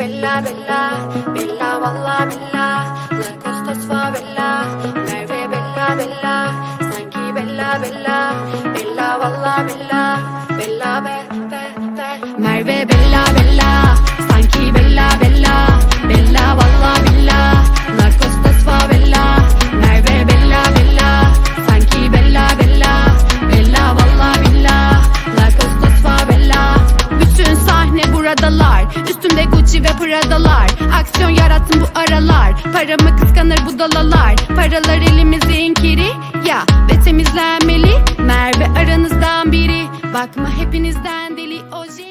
Bella Bella Bella valla Bella. La Costas Favela Merve Bella Bella Sanki Bella Bella Bella valla Bella Bella be be be. Merve Bella Bella oradalar Üstümde Gucci ve Prada'lar. Aksiyon yaratsın bu aralar. Paramı kıskanır bu dalalar. Paralar elimizin kiri ya Ve temizlenmeli. Merve aranızdan biri. Bakma hepinizden deli oje